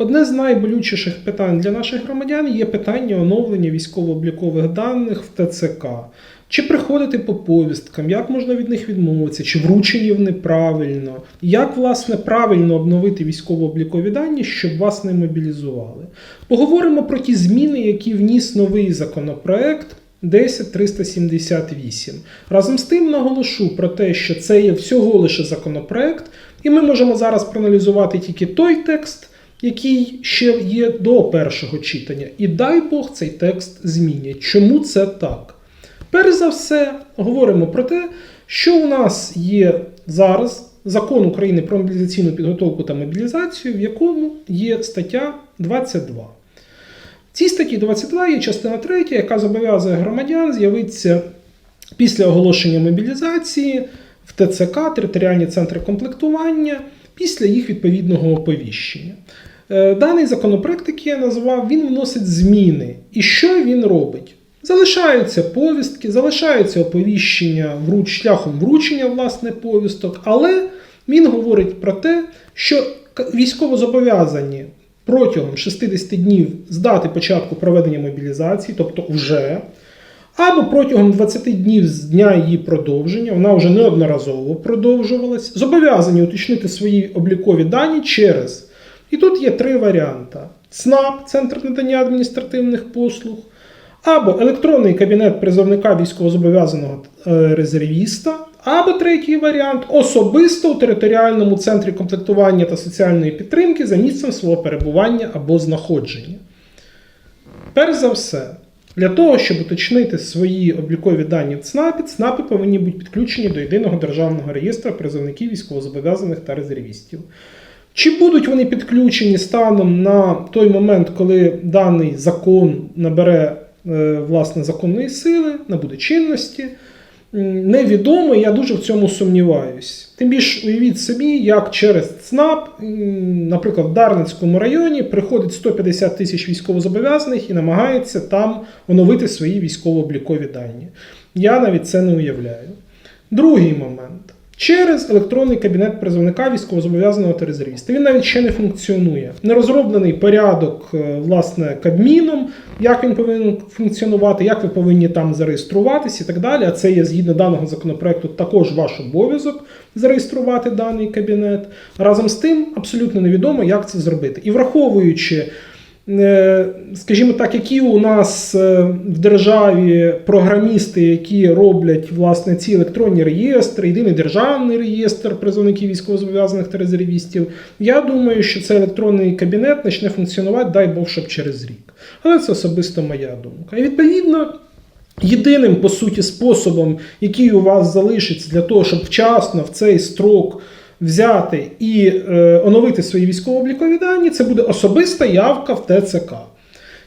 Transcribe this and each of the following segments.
Одне з найболючіших питань для наших громадян є питання оновлення військово-облікових даних в ТЦК. Чи приходити по повісткам, як можна від них відмовитися, чи вручені вони правильно, як власне правильно обновити військово-облікові дані, щоб вас не мобілізували. Поговоримо про ті зміни, які вніс новий законопроект 10378. Разом з тим наголошу про те, що це є всього лише законопроект, і ми можемо зараз проаналізувати тільки той текст, який ще є до першого читання. І дай Бог цей текст змінять. Чому це так? Перш за все, говоримо про те, що у нас є зараз закон України про мобілізаційну підготовку та мобілізацію, в якому є стаття 22. В цій статті 22 є частина 3, яка зобов'язує громадян з'явитися після оголошення мобілізації в ТЦК, територіальні центри комплектування, після їх відповідного оповіщення. Е, Даний законопроект, який я назвав, він вносить зміни. І що він робить? Залишаються повістки, залишаються оповіщення вруч, шляхом вручення власне повісток, але він говорить про те, що к- військовозобов'язані протягом 60 днів з дати початку проведення мобілізації, тобто вже, або протягом 20 днів з дня її продовження, вона вже неодноразово продовжувалась, зобов'язані уточнити свої облікові дані через. І тут є три варіанти: ЦНАП, Центр надання адміністративних послуг, або електронний кабінет призовника військовозобов'язаного е, резервіста, або третій варіант особисто у територіальному центрі комплектування та соціальної підтримки за місцем свого перебування або знаходження. Перш за все, для того, щоб уточнити свої облікові дані в ЦНАПі, ЦНАПи повинні бути підключені до єдиного державного реєстру призовників військовозобов'язаних та резервістів. Чи будуть вони підключені станом на той момент, коли даний закон набере е, власне законної сили, набуде чинності? М, Невідомо, я дуже в цьому сумніваюсь. Тим більше уявіть собі, як через ЦНАП, наприклад, в Дарницькому районі приходить 150 тисяч військовозобов'язаних і намагається там оновити свої військово-облікові дані. Я навіть це не уявляю. Другий момент. Через електронний кабінет призовника військовозобов'язаного та резервіста. Він навіть ще не функціонує. Не розроблений порядок е, власне Кабміном, як він повинен функціонувати, як ви повинні там зареєструватись і так далі. А це є згідно даного законопроекту також ваш обов'язок зареєструвати даний кабінет. Разом з тим, абсолютно невідомо, як це зробити. І враховуючи скажімо так, які у нас е, в державі програмісти, які роблять власне ці електронні реєстри, єдиний державний реєстр призовників військовозобов'язаних та резервістів, я думаю, що цей електронний кабінет почне функціонувати, дай Бог, щоб через рік. Але це особисто моя думка. І відповідно. Єдиним, по суті, способом, який у вас залишиться для того, щоб вчасно в цей строк взяти і е, оновити свої військово-облікові дані, це буде особиста явка в ТЦК.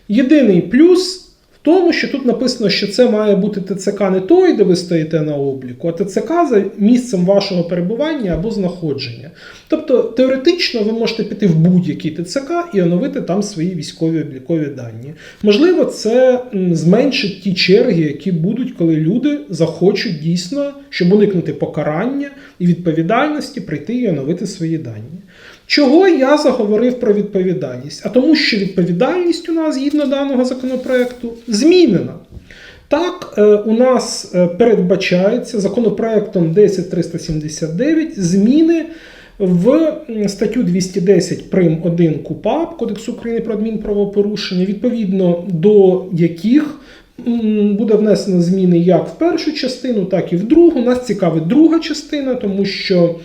Єдиний плюс тому, що тут написано, що це має бути ТЦК не той, де ви стоїте на обліку, а ТЦК за місцем вашого перебування або знаходження. Тобто, теоретично ви можете піти в будь-який ТЦК і оновити там свої військові облікові дані. Можливо, це зменшить ті черги, які будуть, коли люди захочуть дійсно, щоб уникнути покарання і відповідальності, прийти і оновити свої дані. Чого я заговорив про відповідальність? А тому, що відповідальність у нас, згідно даного законопроекту, змінена. Так, е, у нас е, передбачається законопроектом 10379 зміни в статтю 210 прим 1 КУПАП Кодексу України про адмінправопорушення, відповідно до яких буде внесено зміни як в першу частину, так і в другу. Нас цікавить друга частина, тому що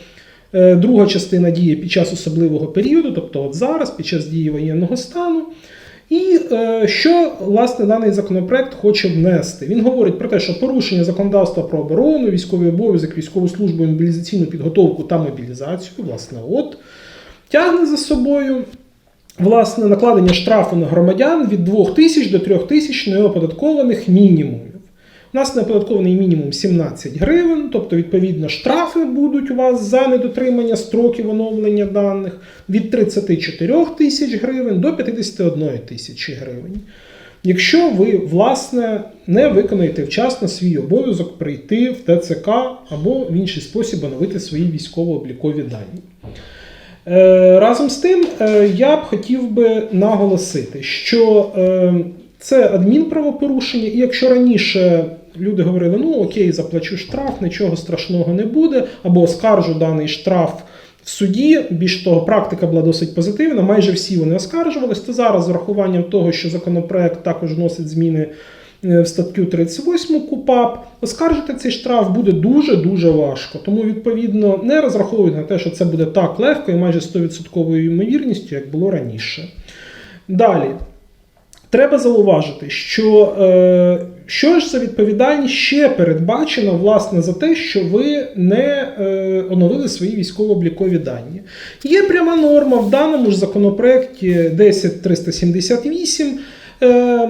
Друга частина діє під час особливого періоду, тобто от зараз, під час дії воєнного стану. І е, що власне даний законопроект хоче внести? Він говорить про те, що порушення законодавства про оборону, військовий обов'язок, військову службу, мобілізаційну підготовку та мобілізацію, власне, от тягне за собою власне накладення штрафу на громадян від 2 тисяч до 3 тисяч неоподаткованих мінімумів. У нас неоподаткований мінімум 17 гривень, тобто, відповідно, штрафи будуть у вас за недотримання строків оновлення даних від 34 тисяч гривень до 51 тисячі гривень. Якщо ви, власне, не виконаєте вчасно свій обов'язок прийти в ТЦК або в інший спосіб оновити свої військово-облікові дані. Е, Разом з тим, е, я б хотів би наголосити, що е, це адмінправопорушення, і якщо раніше люди говорили, ну окей, заплачу штраф, нічого страшного не буде, або оскаржу даний штраф в суді, більш того, практика була досить позитивна, майже всі вони оскаржувались, то зараз з урахуванням того, що законопроект також вносить зміни е, в статтю 38 КУПАП, оскаржити цей штраф буде дуже-дуже важко. Тому, відповідно, не розраховують на те, що це буде так легко і майже 100% ймовірністю, як було раніше. Далі. Треба зауважити, що е, що ж за відповідальність ще передбачено власне за те, що ви не е, оновили свої військово-облікові дані. Є пряма норма в даному ж законопроекті 10378. Е,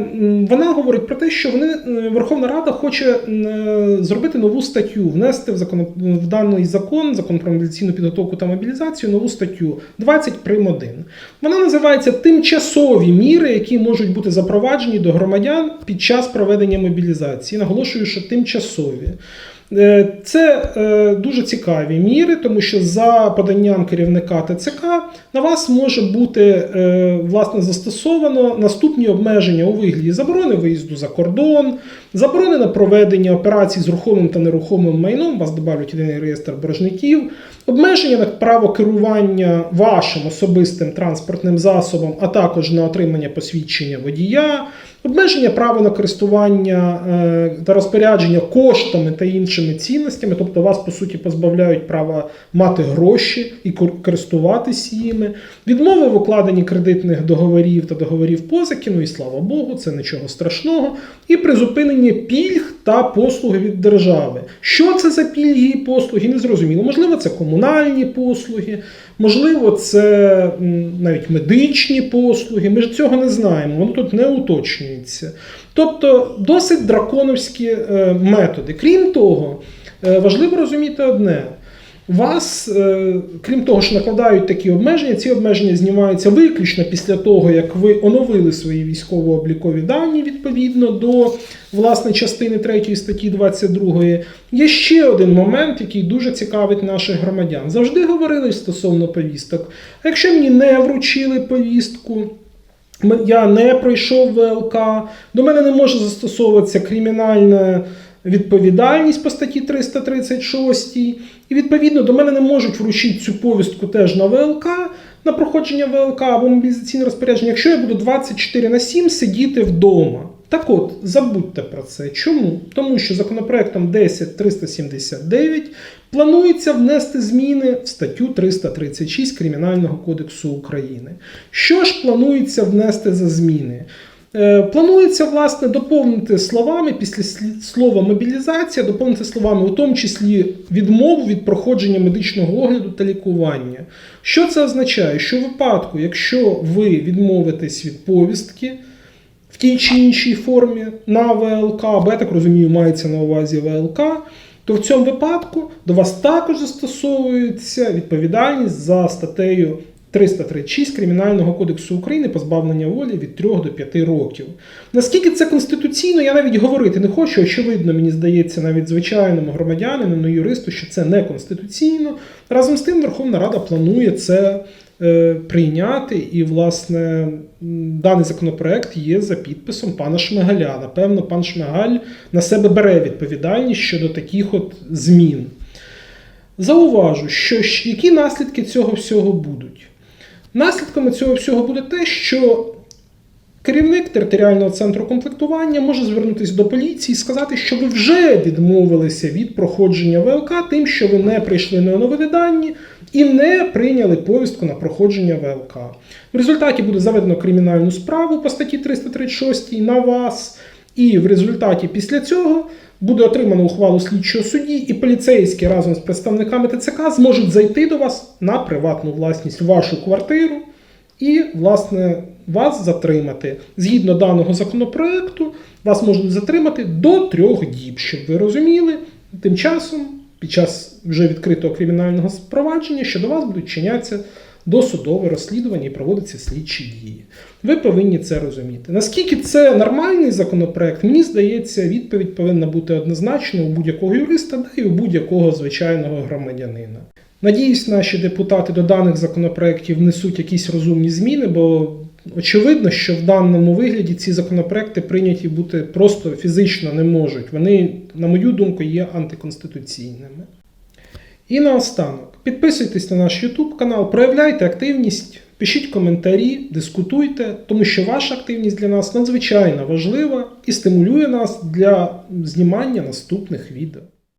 Вона говорить про те, що вони е, Верховна Рада хоче е, зробити нову статтю, внести в закон в даний закон, закон про мобілізаційну підготовку та мобілізацію, нову статтю 20 прим. 1. Вона називається тимчасові міри, які можуть бути запроваджені до громадян під час проведення мобілізації. Наголошую, що тимчасові. Е, Це е, дуже цікаві міри, тому що за поданням керівника ТЦК на вас може бути е, власне застосовано наступні обмеження у вигляді заборони виїзду за кордон, заборони на проведення операцій з рухомим та нерухомим майном, вас добавлять єдиний реєстр боржників, обмеження на право керування вашим особистим транспортним засобом, а також на отримання посвідчення водія. Обмеження права на користування е, та розпорядження коштами та іншими цінностями, тобто вас по суті позбавляють права мати гроші і користуватись їми, відмови в укладенні кредитних договорів та договорів позики, ну і слава Богу, це нічого страшного, і призупинення пільг та послуги від держави. Що це за пільги і послуги? Не зрозуміло. Можливо, це комунальні послуги, можливо, це навіть медичні послуги. Ми ж цього не знаємо, воно тут не уточнюється. Тобто досить драконовські е, методи. Крім того, е, важливо розуміти одне. Вас, е, крім того, що накладають такі обмеження, ці обмеження знімаються виключно після того, як ви оновили свої військово-облікові дані відповідно до власне частини 3 статті 22. Є ще один момент, який дуже цікавить наших громадян. Завжди говорили стосовно повісток. А якщо мені не вручили повістку, я не пройшов ВЛК, до мене не може застосовуватися кримінальна відповідальність по статті 336, і відповідно до мене не можуть вручити цю повістку теж на ВЛК, на проходження ВЛК або мобілізаційне розпорядження, якщо я буду 24 на 7 сидіти вдома. Так от, забудьте про це. Чому? Тому що законопроектом 10379 планується внести зміни в статтю 336 Кримінального кодексу України. Що ж планується внести за зміни? Е, Планується власне доповнити словами після слова мобілізація, доповнити словами, у тому числі відмову від проходження медичного огляду та лікування. Що це означає? Що в випадку, якщо ви відмовитесь від повістки тій чи іншій формі на ВЛК, або я так розумію, мається на увазі ВЛК, то в цьому випадку до вас також застосовується відповідальність за статтею 336 Кримінального кодексу України позбавлення волі від 3 до 5 років. Наскільки це конституційно, я навіть говорити не хочу. Очевидно, мені здається, навіть звичайному громадянину, юристу, що це не конституційно. Разом з тим, Верховна Рада планує це прийняти, і, власне, даний законопроект є за підписом пана Шмигаля. Напевно, пан Шмигаль на себе бере відповідальність щодо таких от змін. Зауважу, що які наслідки цього всього будуть. Наслідками цього всього буде те, що керівник територіального центру комплектування може звернутися до поліції і сказати, що ви вже відмовилися від проходження ВЛК, тим, що ви не прийшли на оновили дані і не прийняли повістку на проходження ВЛК. В результаті буде заведено кримінальну справу по статті 336 на вас, і в результаті після цього буде отримано ухвалу слідчого судді, і поліцейські разом з представниками ТЦК зможуть зайти до вас на приватну власність в вашу квартиру і, власне, вас затримати. Згідно даного законопроекту, вас можуть затримати до трьох діб, щоб ви розуміли. Тим часом, під час вже відкритого кримінального провадження, щодо вас будуть чинятися досудове розслідування і проводяться слідчі дії. Ви повинні це розуміти. Наскільки це нормальний законопроект, мені здається, відповідь повинна бути однозначна у будь-якого юриста, да і у будь-якого звичайного громадянина. Надіюсь, наші депутати до даних законопроєктів внесуть якісь розумні зміни, бо очевидно, що в даному вигляді ці законопроекти прийняті бути просто фізично не можуть. Вони, на мою думку, є антиконституційними. І наостанок, підписуйтесь на наш YouTube канал, проявляйте активність, пишіть коментарі, дискутуйте, тому що ваша активність для нас надзвичайно важлива і стимулює нас для знімання наступних відео.